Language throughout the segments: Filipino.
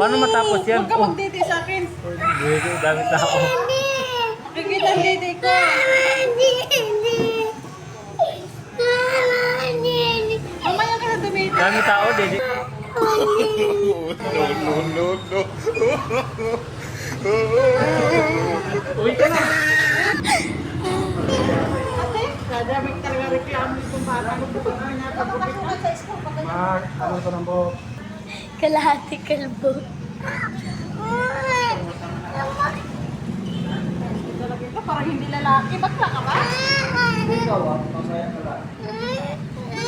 Paano matapos yan? Huwag ka Oh, magdidi sa akin. Dito, dami tao. Makikita ang didi ko. Mamaya ka na dumidi. Dami tao, Didi. Uy ka na. Ate, kadamig talaga reklamo itong bata. Mark, ano ito ng buhok? Kalahati kalbo. Parang hindi lalaki. Bakla ka ba? Ikaw ah, masaya ka lang.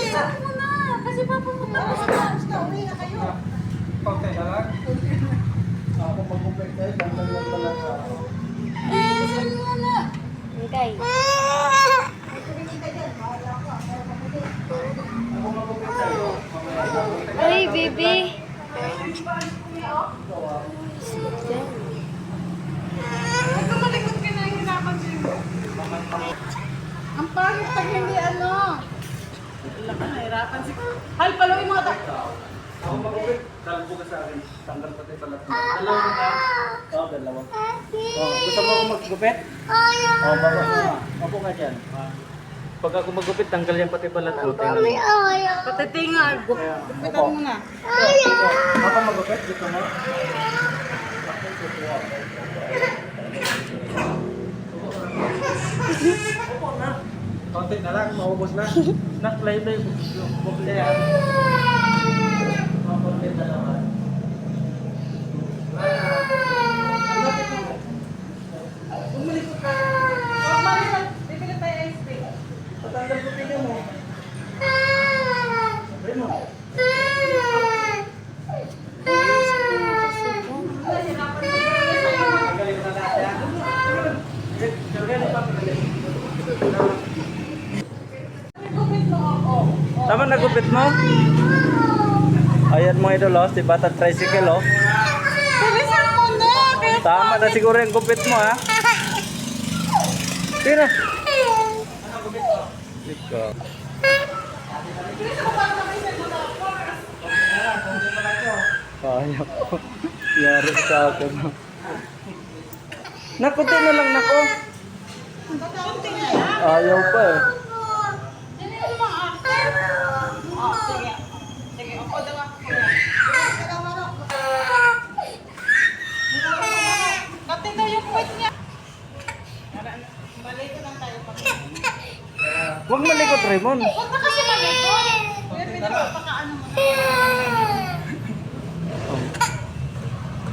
Sabi mo na. Kasi papapunta ko sa lunch na. Uwi na kayo. Konti na lang. Ako mag-complex tayo, ganda lang talaga. Sabi mo na. Okay. Ako mag-complex tayo. Uy, baby. Ang pangit pag hindi ano. Wala ka nahirapan si... Hal, paluin mo ata. Ako mag-complex, talbo ka sa akin. Tanggal pati pala. Dalawa na ka? Oo, dalawa. Oh, gusto mo ako maggupit? Oh, baba ka. Nga dyan. Pag ako magupit, tanggal yan pati balat ko. Tingnan mo. Pati tinga. Gupitan mo na. Ako maggupit, gusto mo? Konti na lang, maubos na. Naklay na yung Bukli yan. Mga konti na lang. Umulikot ka. Huwag malikot. Bibili tayo ice cream. Patanggal ko tingin mo. Sabi mo. Tanggalin mo na lahat yan. Tanggalin pa, tanggalin. Gupit mo ako. Gupit mo? Ayan mga idol, oh, si Batang Tricycle, oh. Tama na siguro yung gupit mo, ha? Tira. Ikaw. Kaya ko. Yari sa akin. Nakunti na lang nako. Ayaw pa eh. Sige. Sige, ako daw ako. Kati daw yung kwet niya. Maliko lang tayo pag. Huwag malikot, Raymond. Huwag na kasi maliko. Kuya, pwede ba pakaano mo?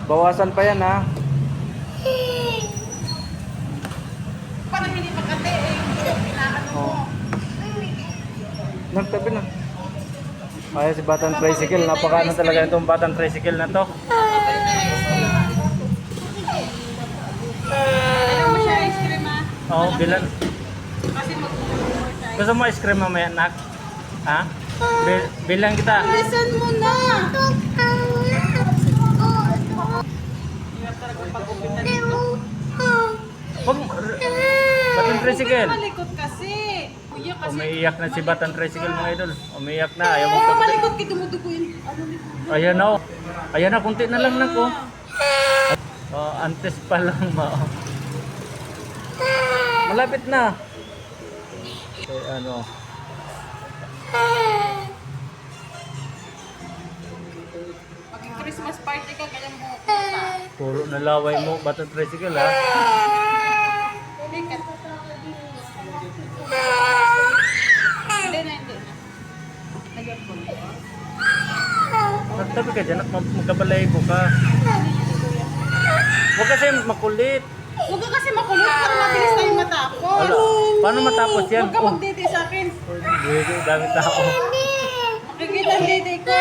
Bawasan pa yan, ha? Parang hindi pagkate eh. Pinaano mo. Oh. Nagtabi na. Kaya si Batang Tricycle, napakaano talaga itong Batang Tricycle na to. Ayaw mo siya ice cream ah. Oo, oh, bilan. Gusto mo ice cream mamaya, nak? Ha? Bil- bilang kita. Listen mo na! Huwag mo. Batang Tricycle. Malikot kasi. Kuya kasi. Umiiyak na si Batang Tricycle mga idol. Umiiyak na, ayaw mo pa. malikot kay dumudugo yun. Ano? Ayan na, oh. Ayan na, kunti na lang na ko. Oh, antes pa lang ma. Malapit na. Okay, ano. Pag Christmas party ka, kaya mo pupunta. Puro nalaway mo, Batang Tricycle ha. Magtabi ka dyan magkabalaybo ka. Huwag kasi makulit. Huwag ka kasi makulot para mabilis tayong matapos. Ala, paano matapos yan? Huwag ka Oh, magdidi sa akin. dito, dami tao. Makikita ang didi ko.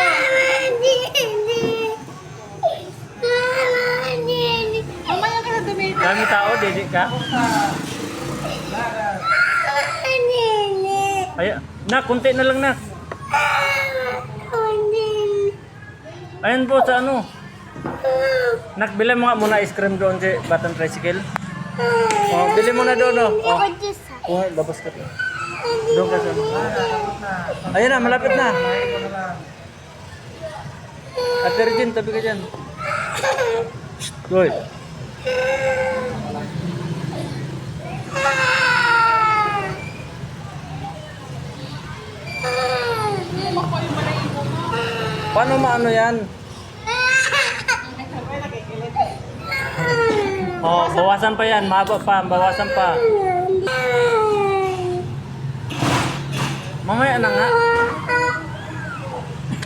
Mamaya ka na dumidi. Dami tao, didi ka. Ay, na, kunti na lang na. Ayan po sa ano. Nakbili mo nga muna ice cream doon si Batang Tricycle. Oh, bili mo na doon oh. Oh, oh labas ka. Doon ka sa Ayan na, malapit na. Ate Regine, tabi ka dyan. Uy. Paano maano yan? Oh, bawasan pa yan. Mahaba pa. Bawasan pa. Mamaya na nga.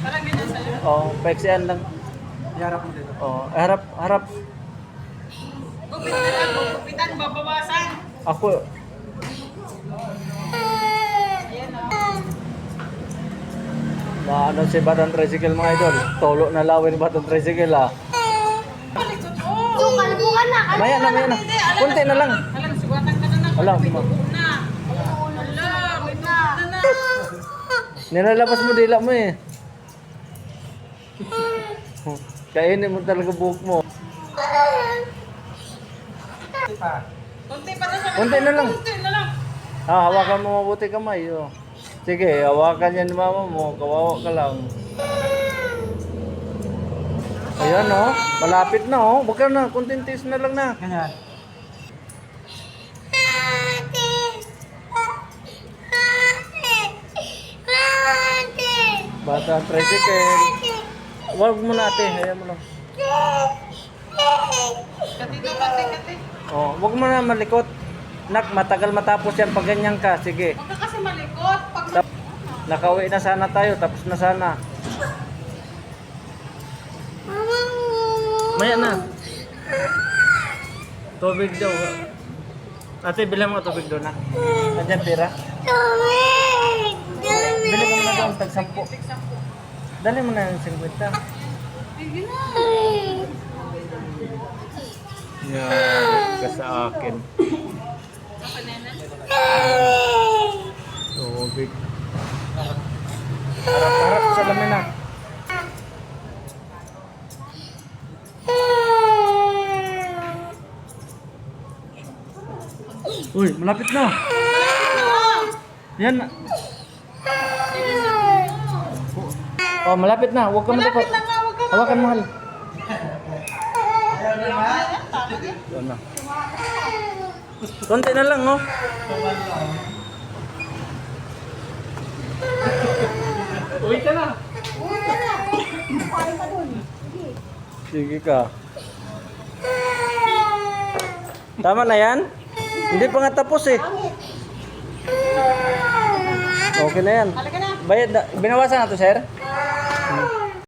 Parang ganyan sa'yo. Oh, peksian lang. Iharap mo dito. Oh, harap, harap. Gupit na lang, gupitan, babawasan. Ako, Ayan o. na ano si Batang Tricycle mga idol. Tolo na lawin Batang Tricycle ah. So, kalbo ka na. Maya na, maya na. Kunti na lang. Alam, sugatan ka na na. Alam, May tubo na. Ala, may tubo na na. Nilalabas mo dila mo eh. Kainin mo talaga buhok mo. Kunti pa na lang. Kunti na lang. Ah, hawakan mo mabuti kamay. Oh. Sige, hawakan yan mama mo. Kawawa ka lang. Ayan oh, malapit na oh. Huwag ka na, kuntintis na lang na. Ganyan. Bata tricycle. Huwag mo na ate, hayaan mo lang. Kati, kati. Oh, huwag mo na malikot. Nak, matagal matapos yan pag ganyan ka. Sige. Huwag ka kasi malikot. Pag Tap- Nakauwi na sana tayo, tapos na sana. Maya na. Tubig daw. Ate, bilhan mo tubig doon na. Nandiyan pera. Bili ko muna doon, tag 10. Dali mo na yung 50. Yan, ka sa akin. Tubig. Harap-harap sa lamin na. Uy, malapit na. Yan na. Oh, malapit na. Huwag ka malikot. Malapit na huwag ka Hawakan mahal. Yan na. Konti na lang, oh. Uwi ka na. Sige ka. Tama na yan? Hindi pa nga tapos eh. Okay na yan. Halika na. Bayad na. Binawasan na to, sir?